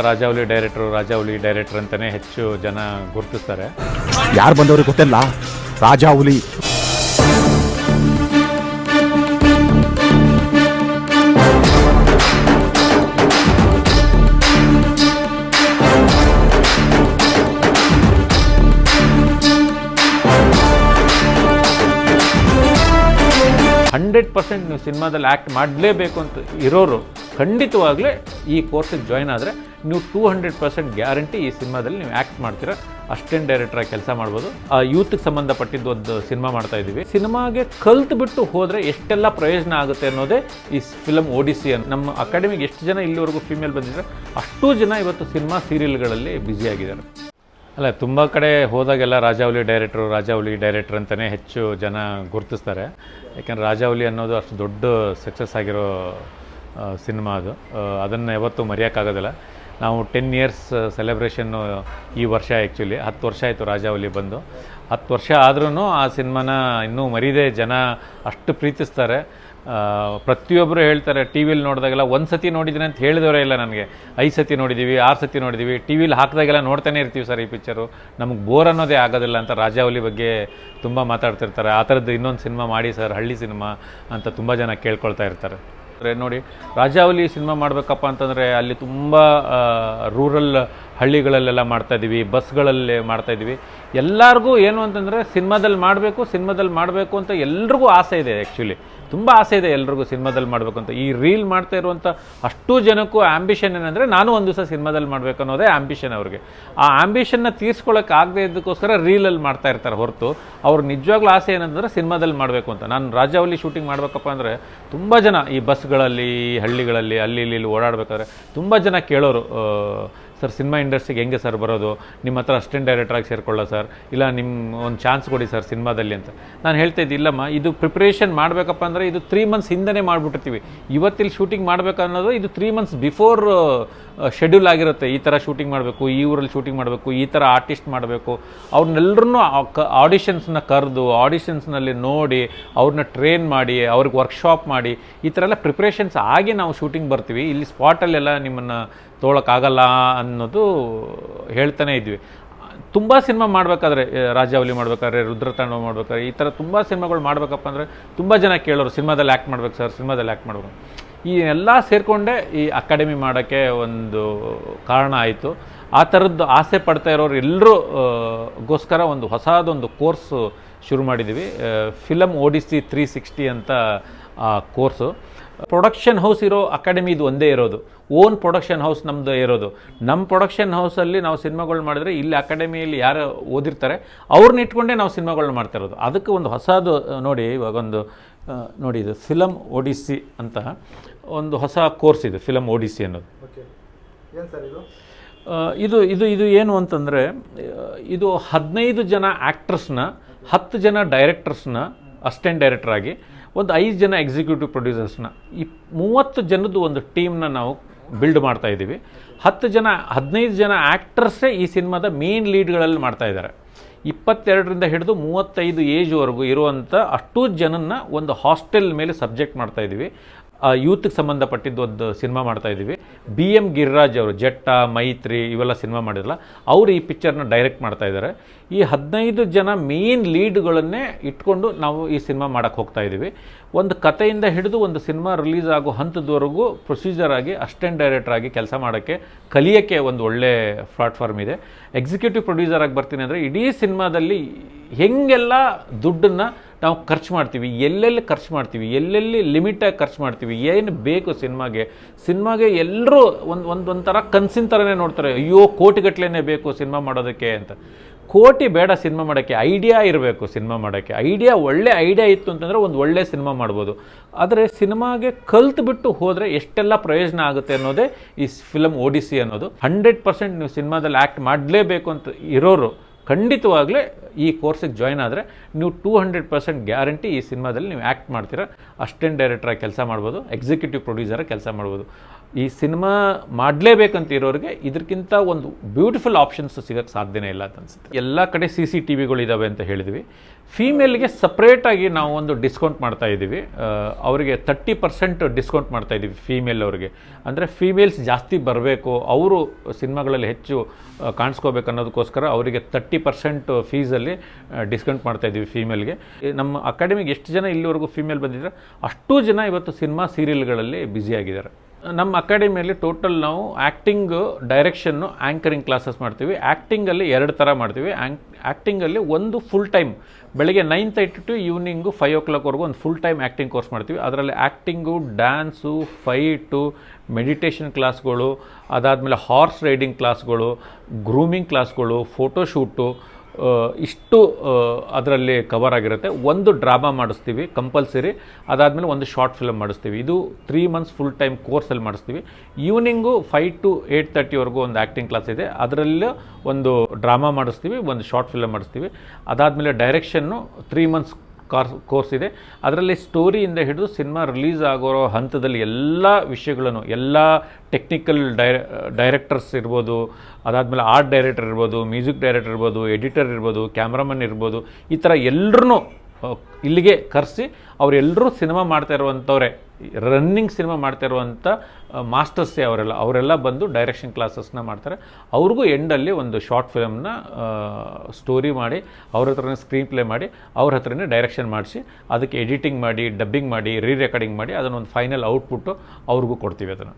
ರಾಜಾವಲಿ ಡೈರೆಕ್ಟ್ರು Rajavali director ಅಂತಲೇ ಹೆಚ್ಚು ಜನ ಗುರುತಿಸ್ತಾರೆ. ಯಾರು ಬಂದವ್ರಿಗೆ ಗೊತ್ತಿಲ್ಲ? ರಾಜಾವಲಿ ಹಂಡ್ರೆಡ್ ಪರ್ಸೆಂಟ್ ನೀವು ಸಿನಿಮಾದಲ್ಲಿ ಆ್ಯಕ್ಟ್ ಮಾಡಲೇಬೇಕು ಅಂತ ಇರೋರು ಖಂಡಿತವಾಗಲೇ ಈ ಕೋರ್ಸಿಗೆ ಜಾಯ್ನ್ ಆದರೆ ನೀವು ಟೂ ಹಂಡ್ರೆಡ್ ಪರ್ಸೆಂಟ್ ಗ್ಯಾರಂಟಿ ಈ ಸಿನಿಮಾದಲ್ಲಿ ನೀವು ಆ್ಯಕ್ಟ್ ಮಾಡ್ತೀರಾ. ಅಸ್ಟೆಂಟ್ ಡೈರೆಕ್ಟ್ರಾಗಿ ಕೆಲಸ ಮಾಡ್ಬೋದು. ಆ ಯೂತ್ಗೆ ಸಂಬಂಧಪಟ್ಟಿದ್ದು ಒಂದು ಸಿನಿಮಾ ಮಾಡ್ತಾ ಇದ್ದೀವಿ. ಸಿನಿಮಾಗೆ ಕಲ್ತು ಬಿಟ್ಟು ಹೋದರೆ ಎಷ್ಟೆಲ್ಲ ಪ್ರಯೋಜನ ಆಗುತ್ತೆ ಅನ್ನೋದೇ ಈ ಫಿಲಮ್ ಓಡಿಸಿ ನಮ್ಮ ಅಕಾಡೆಮಿಗೆ ಎಷ್ಟು ಜನ ಇಲ್ಲಿವರೆಗೂ ಫೀಮೇಲ್ ಬಂದಿದ್ದಾರೆ, ಅಷ್ಟೂ ಜನ ಇವತ್ತು ಸಿನಿಮಾ ಸೀರಿಯಲ್ಗಳಲ್ಲಿ ಬ್ಯುಸಿಯಾಗಿದ್ದಾರೆ ಅಲ್ಲ, ತುಂಬ ಕಡೆ ಹೋದಾಗೆಲ್ಲ ರಾಜಾವಲಿ ಡೈರೆಕ್ಟ್ರು ರಾಜಾವಲಿ ಡೈರೆಕ್ಟ್ರ್ ಅಂತಲೇ ಹೆಚ್ಚು ಜನ ಗುರುತಿಸ್ತಾರೆ. ಯಾಕೆಂದರೆ ರಾಜಾವಲಿ ಅನ್ನೋದು ಅಷ್ಟು ದೊಡ್ಡ ಸಕ್ಸಸ್ ಆಗಿರೋ ಸಿನಿಮಾ ಅದು. ಅದನ್ನು ಯಾವತ್ತೂ ಮರೆಯೋಕ್ಕಾಗೋದಿಲ್ಲ. ನಾವು ಟೆನ್ ಇಯರ್ಸ್ ಸೆಲೆಬ್ರೇಷನ್ನು ಈ ವರ್ಷ ಆ್ಯಕ್ಚುಲಿ ಹತ್ತು ವರ್ಷ ಆಯಿತು ರಾಜಾವಲಿ ಬಂದು. ಹತ್ತು ವರ್ಷ ಆದ್ರೂ ಆ ಸಿನಿಮಾನ ಇನ್ನೂ ಮರೀದೆ ಜನ ಅಷ್ಟು ಪ್ರೀತಿಸ್ತಾರೆ. ಪ್ರತಿಯೊಬ್ಬರು ಹೇಳ್ತಾರೆ ಟಿ ವಿಲಿ ನೋಡಿದಾಗೆಲ್ಲ ಒಂದು ಸತಿ ನೋಡಿದ್ದೀನಿ ಅಂತ ಹೇಳಿದವರೇ ಇಲ್ಲ ನನಗೆ. ಐದು ಸತಿ ನೋಡಿದ್ದೀವಿ ಆರು ಸತಿ ನೋಡಿದ್ದೀವಿ ಟಿ ವಿಲಿ ಹಾಕಿದಾಗೆಲ್ಲ ನೋಡ್ತಾನೆ ಇರ್ತೀವಿ ಸರ್ ಈ ಪಿಕ್ಚರು ನಮಗೆ ಬೋರ್ ಅನ್ನೋದೇ ಆಗೋದಿಲ್ಲ ಅಂತ ರಾಜಾವಲಿ ಬಗ್ಗೆ ತುಂಬ ಮಾತಾಡ್ತಿರ್ತಾರೆ. ಆ ಥರದ್ದು ಇನ್ನೊಂದು ಸಿನಿಮಾ ಮಾಡಿ ಸರ್, ಹಳ್ಳಿ ಸಿನಿಮಾ ಅಂತ ತುಂಬ ಜನ ಕೇಳ್ಕೊಳ್ತಾ ಇರ್ತಾರೆ. ನೋಡಿ, ರಾಜಾವಲಿ ಸಿನಿಮಾ ಮಾಡಬೇಕಪ್ಪ ಅಂತಂದರೆ ಅಲ್ಲಿ ತುಂಬ ರೂರಲ್ ಹಳ್ಳಿಗಳಲ್ಲೆಲ್ಲ ಮಾಡ್ತಾ ಇದ್ದೀವಿ ಬಸ್ಗಳಲ್ಲಿ ಮಾಡ್ತಾ ಇದ್ದೀವಿ ಎಲ್ಲರಿಗೂ ಏನು ಅಂತಂದರೆ ಸಿನಿಮಾದಲ್ಲಿ ಮಾಡಬೇಕು ಸಿನಿಮಾದಲ್ಲಿ ಮಾಡಬೇಕು ಅಂತ ಎಲ್ರಿಗೂ ಆಸೆ ಇದೆ ಆ್ಯಕ್ಚುಲಿ ತುಂಬ ಆಸೆ ಇದೆ ಎಲ್ರಿಗೂ ಸಿನಿಮಾದಲ್ಲಿ ಮಾಡಬೇಕು ಅಂತ. ಈ ರೀಲ್ ಮಾಡ್ತಾ ಇರುವಂಥ ಅಷ್ಟು ಜನಕ್ಕೂ ಆ್ಯಂಬಿಷನ್ ಏನಂದರೆ ನಾನು ಒಂದು ದಿವಸ ಸಿನಿಮಾದಲ್ಲಿ ಮಾಡಬೇಕು ಅನ್ನೋದೇ ಆ್ಯಂಬಿಷನ್ ಅವ್ರಿಗೆ. ಆ ಆ್ಯಂಬಿಷನ್ನ ಆಗದೆ ಇದ್ದಕ್ಕೋಸ್ಕರ ರೀಲಲ್ಲಿ ಮಾಡ್ತಾ ಇರ್ತಾರೆ ಹೊರತು. ಅವ್ರು ನಿಜವಾಗ್ಲೂ ಆಸೆ ಏನಂದ್ರೆ ಸಿನಿಮಾದಲ್ಲಿ ಮಾಡಬೇಕು ಅಂತ. ನಾನು ರಾಜಾವಲಿ ಶೂಟಿಂಗ್ ಮಾಡಬೇಕಪ್ಪ ಅಂದರೆ ತುಂಬ ಜನ ಈ ಬಸ್ಗಳಲ್ಲಿ ಈ ಹಳ್ಳಿಗಳಲ್ಲಿ, ಅಲ್ಲಿ, ಇಲ್ಲಿ ಓಡಾಡಬೇಕಾದ್ರೆ ತುಂಬ ಜನ ಕೇಳೋರು ಸರ್, ಸಿನಿಮಾ ಇಂಡಸ್ಟ್ರಿಗೆ ಹೆಂಗೆ ಸರ್ ಬರೋದು? ನಿಮ್ಮ ಹತ್ರ ಅಸಿಸ್ಟೆಂಟ್ ಡೈರೆಕ್ಟ್ರಾಗಿ ಸೇರ್ಕೊಳ್ಳೋ ಸರ್? ಇಲ್ಲ ನಿಮ್ಮ ಒಂದು ಚಾನ್ಸ್ ಕೊಡಿ ಸರ್ ಸಿನಿಮಾದಲ್ಲಿ ಅಂತ. ನಾನು ಹೇಳ್ತಾ ಇದ್ದೆ, ಇಲ್ಲಮ್ಮ, ಇದು ಪ್ರಿಪ್ರೇಷನ್ ಮಾಡಬೇಕಪ್ಪ ಅಂದರೆ ಇದು ತ್ರೀ ಮಂತ್ಸ್ ಹಿಂದೆ ಮಾಡಿಬಿಟ್ಟಿರ್ತೀವಿ. ಇವತ್ತಿಲ್ಲಿ ಶೂಟಿಂಗ್ ಮಾಡಬೇಕು ಅನ್ನೋದು ಇದು ತ್ರೀ ಮಂತ್ಸ್ ಬಿಫೋರ್ ಶೆಡ್ಯೂಲ್ ಆಗಿರುತ್ತೆ. ಈ ಥರ ಶೂಟಿಂಗ್ ಮಾಡಬೇಕು, ಈ ಊರಲ್ಲಿ ಶೂಟಿಂಗ್ ಮಾಡಬೇಕು, ಈ ಥರ ಆರ್ಟಿಸ್ಟ್ ಮಾಡಬೇಕು. ಅವ್ರನ್ನೆಲ್ಲರನ್ನೂ ಆಡಿಷನ್ಸ್ನ ಕರೆದು ಆಡಿಷನ್ಸ್ನಲ್ಲಿ ನೋಡಿ, ಅವ್ರನ್ನ ಟ್ರೈನ್ ಮಾಡಿ, ಅವ್ರಿಗೆ ವರ್ಕ್ಶಾಪ್ ಮಾಡಿ, ಈ ಥರ ಎಲ್ಲ ಪ್ರಿಪ್ರೇಷನ್ಸ್ ಆಗಿ ನಾವು ಶೂಟಿಂಗ್ ಬರ್ತೀವಿ. ಇಲ್ಲಿ ಸ್ಪಾಟಲ್ಲೆಲ್ಲ ನಿಮ್ಮನ್ನು ತೊಗೊಳಕ್ಕಾಗಲ್ಲ ಅನ್ನೋದು ಹೇಳ್ತಾನೆ ಇದ್ವಿ. ತುಂಬ ಸಿನಿಮಾ ಮಾಡಬೇಕಾದ್ರೆ ರಾಜಾವಲಿ ಮಾಡಬೇಕಾದ್ರೆ, ರುದ್ರತಾಂಡವ ಮಾಡಬೇಕಾದ್ರೆ, ಈ ಥರ ತುಂಬ ಸಿನಿಮಾಗಳು ಮಾಡಬೇಕಪ್ಪ ಅಂದರೆ ತುಂಬ ಜನ ಕೇಳೋರು, ಸಿನಿಮಾದಲ್ಲಿ ಆ್ಯಕ್ಟ್ ಮಾಡ್ಬೇಕು ಸರ್ ಸಿನಿಮಾದಲ್ಲಿ ಆ್ಯಕ್ಟ್ ಮಾಡಬೇಕು. ಈ ಎಲ್ಲ ಸೇರಿಕೊಂಡೇ ಈ ಅಕಾಡೆಮಿ ಮಾಡೋಕ್ಕೆ ಒಂದು ಕಾರಣ ಆಯಿತು. ಆ ಥರದ್ದು ಆಸೆ ಪಡ್ತಾ ಇರೋರು ಎಲ್ಲರೂ ಗೋಸ್ಕರ ಒಂದು ಹೊಸದೊಂದು ಕೋರ್ಸ್ ಶುರು ಮಾಡಿದ್ದೀವಿ ಫಿಲಮ್ ಓಡಿಸಿ ತ್ರೀ ಸಿಕ್ಸ್ಟಿ ಅಂತ ಕೋರ್ಸು. ಪ್ರೊಡಕ್ಷನ್ ಹೌಸ್ ಇರೋ ಅಕಾಡೆಮಿ ಇದು ಒಂದೇ ಇರೋದು. ಓನ್ ಪ್ರೊಡಕ್ಷನ್ ಹೌಸ್ ನಮ್ಮದು ಇರೋದು. ನಮ್ಮ ಪ್ರೊಡಕ್ಷನ್ ಹೌಸಲ್ಲಿ ನಾವು ಸಿನಿಮಾಗಳು ಮಾಡಿದ್ರೆ ಇಲ್ಲಿ ಅಕಾಡೆಮಿಯಲ್ಲಿ ಯಾರು ಓದಿರ್ತಾರೆ ಅವ್ರನ್ನ ಇಟ್ಕೊಂಡೇ ನಾವು ಸಿನಿಮಾಗಳನ್ನ ಮಾಡ್ತಾ ಇರೋದು. ಅದಕ್ಕೆ ಒಂದು ಹೊಸದು ನೋಡಿ ಇವಾಗ ಒಂದು ನೋಡಿ ಇದು ಫಿಲಮ್ ಒಡಿಸಿ ಅಂತ ಒಂದು ಹೊಸ ಕೋರ್ಸ್ ಇದೆ ಫಿಲಮ್ ಒಡಿಸಿ ಅನ್ನೋದು. ಇದು? ಇದು ಇದು ಏನು ಅಂತಂದರೆ ಇದು ಹದಿನೈದು ಜನ ಆ್ಯಕ್ಟ್ರಸ್ನ ಹತ್ತು ಜನ ಡೈರೆಕ್ಟರ್ಸ್ನ ಅಸಿಸ್ಟೆಂಟ್ ಡೈರೆಕ್ಟರ್ ಆಗಿ ಒಂದು ಐದು ಜನ ಎಕ್ಸಿಕ್ಯೂಟಿವ್ ಪ್ರೊಡ್ಯೂಸರ್ಸ್ನ ಈ ಮೂವತ್ತು ಜನದ್ದು ಒಂದು ಟೀಮ್ನ ನಾವು ಬಿಲ್ಡ್ ಮಾಡ್ತಾ ಇದ್ದೀವಿ. ಹತ್ತು ಜನ ಹದಿನೈದು ಜನ ಆ್ಯಕ್ಟರ್ಸೇ ಈ ಸಿನಿಮಾದ ಮೇನ್ ಲೀಡ್ಗಳಲ್ಲಿ ಮಾಡ್ತಾ ಇದ್ದಾರೆ. ಇಪ್ಪತ್ತೆರಡರಿಂದ ಹಿಡಿದು ಮೂವತ್ತೈದು ಏಜ್ವರೆಗೂ ಇರುವಂಥ ಅಷ್ಟೂ ಜನನ್ನ ಒಂದು ಹಾಸ್ಟೆಲ್ ಮೇಲೆ ಸಬ್ಜೆಕ್ಟ್ ಮಾಡ್ತಾ ಇದ್ದೀವಿ. ಯೂತ್ಗೆ ಸಂಬಂಧಪಟ್ಟಿದ್ದು ಒಂದು ಸಿನಿಮಾ ಮಾಡ್ತಾ ಇದ್ದೀವಿ. ಬಿ ಎಂ ಗಿರಿರಾಜ್ ಅವರು, ಜಟ್ಟ, ಮೈತ್ರಿ ಇವೆಲ್ಲ ಸಿನಿಮಾ ಮಾಡಿರಲ್ಲ ಅವರು ಈ ಪಿಕ್ಚರ್ನ ಡೈರೆಕ್ಟ್ ಮಾಡ್ತಾ ಇದ್ದಾರೆ. ಈ ಹದಿನೈದು ಜನ ಮೇನ್ ಲೀಡ್ಗಳನ್ನೇ ಇಟ್ಕೊಂಡು ನಾವು ಈ ಸಿನಿಮಾ ಮಾಡೋಕ್ಕೆ ಹೋಗ್ತಾ ಇದ್ದೀವಿ. ಒಂದು ಕಥೆಯಿಂದ ಹಿಡಿದು ಒಂದು ಸಿನಿಮಾ ರಿಲೀಸ್ ಆಗೋ ಹಂತದವರೆಗೂ ಪ್ರೊಸೀಜರ್ ಆಗಿ ಅಸ್ಟೆಂಟ್ ಡೈರೆಕ್ಟರ್ ಆಗಿ ಕೆಲಸ ಮಾಡೋಕ್ಕೆ ಕಲಿಯೋಕ್ಕೆ ಒಂದು ಒಳ್ಳೆ ಪ್ಲಾಟ್ಫಾರ್ಮ್ ಇದೆ. ಎಕ್ಸಿಕ್ಯೂಟಿವ್ ಪ್ರೊಡ್ಯೂಸರ್ ಆಗಿ ಬರ್ತೀನಿ ಅಂದರೆ ಇಡೀ ಸಿನಿಮಾದಲ್ಲಿ ಹೆಂಗೆಲ್ಲ ದುಡ್ಡನ್ನು ನಾವು ಖರ್ಚು ಮಾಡ್ತೀವಿ, ಎಲ್ಲೆಲ್ಲಿ ಖರ್ಚು ಮಾಡ್ತೀವಿ, ಎಲ್ಲೆಲ್ಲಿ ಲಿಮಿಟಾಗಿ ಖರ್ಚು ಮಾಡ್ತೀವಿ, ಏನು ಬೇಕು ಸಿನಿಮಾಗೆ? ಸಿನಿಮಾಗೆ ಎಲ್ಲರೂ ಒಂದು ಒಂದು ಒಂಥರ ಕನಸಿನ ಥರನೇ ನೋಡ್ತಾರೆ, ಅಯ್ಯೋ ಕೋಟಿಗಟ್ಲೆನೇ ಬೇಕು ಸಿನಿಮಾ ಮಾಡೋದಕ್ಕೆ ಅಂತ. ಕೋಟಿ ಬೇಡ ಸಿನಿಮಾ ಮಾಡೋಕ್ಕೆ, ಐಡಿಯಾ ಇರಬೇಕು ಸಿನಿಮಾ ಮಾಡೋಕ್ಕೆ. ಐಡಿಯಾ, ಒಳ್ಳೆ ಐಡಿಯಾ ಇತ್ತು ಅಂತಂದರೆ ಒಂದು ಒಳ್ಳೆ ಸಿನಿಮಾ ಮಾಡ್ಬೋದು. ಆದರೆ ಸಿನಿಮಾಗೆ ಕಲ್ತು ಬಿಟ್ಟು ಹೋದರೆ ಎಷ್ಟೆಲ್ಲ ಪ್ರಯೋಜನ ಆಗುತ್ತೆ ಅನ್ನೋದೇ ಈ ಫಿಲಮ್ ಓಡಿಸಿ ಅನ್ನೋದು. ಹಂಡ್ರೆಡ್ ಪರ್ಸೆಂಟ್ ನೀವು ಸಿನಿಮಾದಲ್ಲಿ ಆ್ಯಕ್ಟ್ ಮಾಡಲೇಬೇಕು ಅಂತ ಇರೋರು ಖಂಡಿತವಾಗಲೇ ಈ ಕೋರ್ಸಿಗೆ ಜಾಯ್ನ್ ಆದರೆ ನೀವು ಟೂ ಹಂಡ್ರೆಡ್ ಪರ್ಸೆಂಟ್ ಗ್ಯಾರಂಟಿ ಈ ಸಿನಿಮಾದಲ್ಲಿ ನೀವು ಆ್ಯಕ್ಟ್ ಮಾಡ್ತೀರಾ. ಅಸಿಸ್ಟೆಂಟ್ ಡೈರೆಕ್ಟ್ರಾಗಿ ಕೆಲಸ ಮಾಡ್ಬೋದು ಎಕ್ಸಿಕ್ಯೂಟಿವ್ ಪ್ರೊಡ್ಯೂಸರಾಗಿ ಕೆಲಸ ಮಾಡ್ಬೋದು. ಈ ಸಿನಿಮಾ ಮಾಡಲೇಬೇಕಂತ ಇರೋರಿಗೆ ಇದಕ್ಕಿಂತ ಒಂದು ಬ್ಯೂಟಿಫುಲ್ ಆಪ್ಷನ್ಸ್ ಸಿಗೋಕ್ಕೆ ಸಾಧ್ಯನೇ ಇಲ್ಲ ಅಂತ ಅನ್ಸುತ್ತೆ. ಎಲ್ಲ ಕಡೆ ಸಿ ಸಿ ಟಿ ವಿಗಳಿದ್ದಾವೆ ಅಂತ ಹೇಳಿದ್ವಿ. ಫೀಮೇಲ್ಗೆ ಸಪ್ರೇಟಾಗಿ ನಾವು ಒಂದು ಡಿಸ್ಕೌಂಟ್ ಮಾಡ್ತಾ ಇದ್ದೀವಿ. ಅವರಿಗೆ ತರ್ಟಿ ಪರ್ಸೆಂಟ್ ಡಿಸ್ಕೌಂಟ್ ಮಾಡ್ತಾ ಇದ್ದೀವಿ ಫೀಮೇಲ್ ಅವರಿಗೆ. ಅಂದರೆ ಫೀಮೇಲ್ಸ್ ಜಾಸ್ತಿ ಬರಬೇಕು, ಅವರು ಸಿನಿಮಾಗಳಲ್ಲಿ ಹೆಚ್ಚು ಕಾಣಿಸ್ಕೋಬೇಕು ಅನ್ನೋದಕ್ಕೋಸ್ಕರ ಅವರಿಗೆ ತರ್ಟಿ ಪರ್ಸೆಂಟ್ ಫೀಸಲ್ಲಿ ಡಿಸ್ಕೌಂಟ್ ಮಾಡ್ತಾ ಇದ್ದೀವಿ ಫೀಮೇಲ್ಗೆ ನಮ್ಮ ಅಕಾಡೆಮಿಗೆ ಎಷ್ಟು ಜನ ಇಲ್ಲಿವರೆಗೂ ಫೀಮೇಲ್ ಬಂದಿದ್ದಾರೆ? ಅಷ್ಟು ಜನ ಇವತ್ತು ಸಿನಿಮಾ ಸೀರಿಯಲ್ಗಳಲ್ಲಿ ಬ್ಯುಸಿಯಾಗಿದ್ದಾರೆ ನಮ್ಮ ಅಕಾಡೆಮಿಯಲ್ಲಿ ಟೋಟಲ್ ನಾವು ಆ್ಯಕ್ಟಿಂಗ್ ಡೈರೆಕ್ಷನ್ನು ಆ್ಯಂಕರಿಂಗ್ ಕ್ಲಾಸಸ್ ಮಾಡ್ತೀವಿ. ಆ್ಯಕ್ಟಿಂಗಲ್ಲಿ ಎರಡು ಥರ ಮಾಡ್ತೀವಿ. ಆ್ಯಂಕ್ ಆ್ಯಕ್ಟಿಂಗಲ್ಲಿ ಒಂದು ಫುಲ್ ಟೈಮ್ ಬೆಳಗ್ಗೆ nine thirty to evening five ಓ ಕ್ಲಾಕ್ವರೆಗೂ ಒಂದು ಫುಲ್ ಟೈಮ್ ಆ್ಯಕ್ಟಿಂಗ್ ಕೋರ್ಸ್ ಮಾಡ್ತೀವಿ. ಅದರಲ್ಲಿ ಆ್ಯಕ್ಟಿಂಗು ಡ್ಯಾನ್ಸು ಫೈಟು ಮೆಡಿಟೇಷನ್ ಕ್ಲಾಸ್ಗಳು ಅದಾದಮೇಲೆ ಹಾರ್ಸ್ ರೈಡಿಂಗ್ ಕ್ಲಾಸ್ಗಳು ಗ್ರೂಮಿಂಗ್ ಕ್ಲಾಸ್ಗಳು ಫೋಟೋಶೂಟು ಇಷ್ಟು ಅದರಲ್ಲಿ ಕವರ್ ಆಗಿರುತ್ತೆ. ಒಂದು ಡ್ರಾಮಾ ಮಾಡಿಸ್ತೀವಿ ಕಂಪಲ್ಸರಿ ಅದಾದಮೇಲೆ ಒಂದು ಶಾರ್ಟ್ ಫಿಲಮ್ ಮಾಡಿಸ್ತೀವಿ. ಇದು ತ್ರೀ ಮಂತ್ಸ್ ಫುಲ್ ಟೈಮ್ ಕೋರ್ಸಲ್ಲಿ ಮಾಡಿಸ್ತೀವಿ. ಈವ್ನಿಂಗು ಫೈವ್ ಟು ಏಯ್ಟ್ ತರ್ಟಿವರೆಗೂ ಒಂದು ಆ್ಯಕ್ಟಿಂಗ್ ಕ್ಲಾಸ್ ಇದೆ. ಅದರಲ್ಲೂ ಒಂದು ಡ್ರಾಮಾ ಮಾಡಿಸ್ತೀವಿ, ಒಂದು ಶಾರ್ಟ್ ಫಿಲಮ್ ಮಾಡಿಸ್ತೀವಿ. ಅದಾದಮೇಲೆ ಡೈರೆಕ್ಷನ್ನು ತ್ರೀ ಮಂತ್ಸ್ ಕಾರ್ಸ್ ಇದೆ. ಅದರಲ್ಲಿ ಸ್ಟೋರಿಯಿಂದ ಹಿಡಿದು ಸಿನಿಮಾ ರಿಲೀಸ್ ಆಗೋ ಹಂತದಲ್ಲಿ ಎಲ್ಲ ವಿಷಯಗಳನ್ನು, ಎಲ್ಲ ಟೆಕ್ನಿಕಲ್ ಡೈರ ಡೈರೆಕ್ಟರ್ಸ್ ಇರ್ಬೋದು, ಅದಾದಮೇಲೆ ಆರ್ಟ್ ಡೈರೆಕ್ಟರ್ ಇರ್ಬೋದು ಮ್ಯೂಸಿಕ್ ಡೈರೆಕ್ಟರ್ ಇರ್ಬೋದು ಎಡಿಟರ್ ಇರ್ಬೋದು ಕ್ಯಾಮ್ರಾಮನ್ ಇರ್ಬೋದು, ಈ ಥರ ಎಲ್ಲರೂ ಇಲ್ಲಿಗೆ ಕರೆಸಿ ಅವರೆಲ್ಲರೂ ಸಿನಿಮಾ ಮಾಡ್ತಾ ಇರುವಂಥವ್ರೆ ರನ್ನಿಂಗ್ ಸಿನಿಮಾ ಮಾಡ್ತಾ ಇರುವಂಥ ಮಾಸ್ಟರ್ಸೇ ಅವರೆಲ್ಲ. ಅವರೆಲ್ಲ ಬಂದು ಡೈರೆಕ್ಷನ್ ಕ್ಲಾಸಸ್ನ ಮಾಡ್ತಾರೆ. ಅವ್ರಿಗೂ ಎಂಡಲ್ಲಿ ಒಂದು ಶಾರ್ಟ್ ಫಿಲಮ್ನ ಸ್ಟೋರಿ ಮಾಡಿ, ಅವ್ರ ಹತ್ರನೇ ಸ್ಕ್ರೀನ್ ಪ್ಲೇ ಮಾಡಿ, ಅವ್ರ ಹತ್ರನೇ ಡೈರೆಕ್ಷನ್ ಮಾಡಿಸಿ, ಅದಕ್ಕೆ ಎಡಿಟಿಂಗ್ ಮಾಡಿ ಡಬ್ಬಿಂಗ್ ಮಾಡಿ ರೀ ರೆಕಾರ್ಡಿಂಗ್ ಮಾಡಿ, ಅದನ್ನೊಂದು ಫೈನಲ್ ಔಟ್ಪುಟ್ಟು ಅವ್ರಿಗೂ ಕೊಡ್ತೀವಿ ಅದನ್ನು.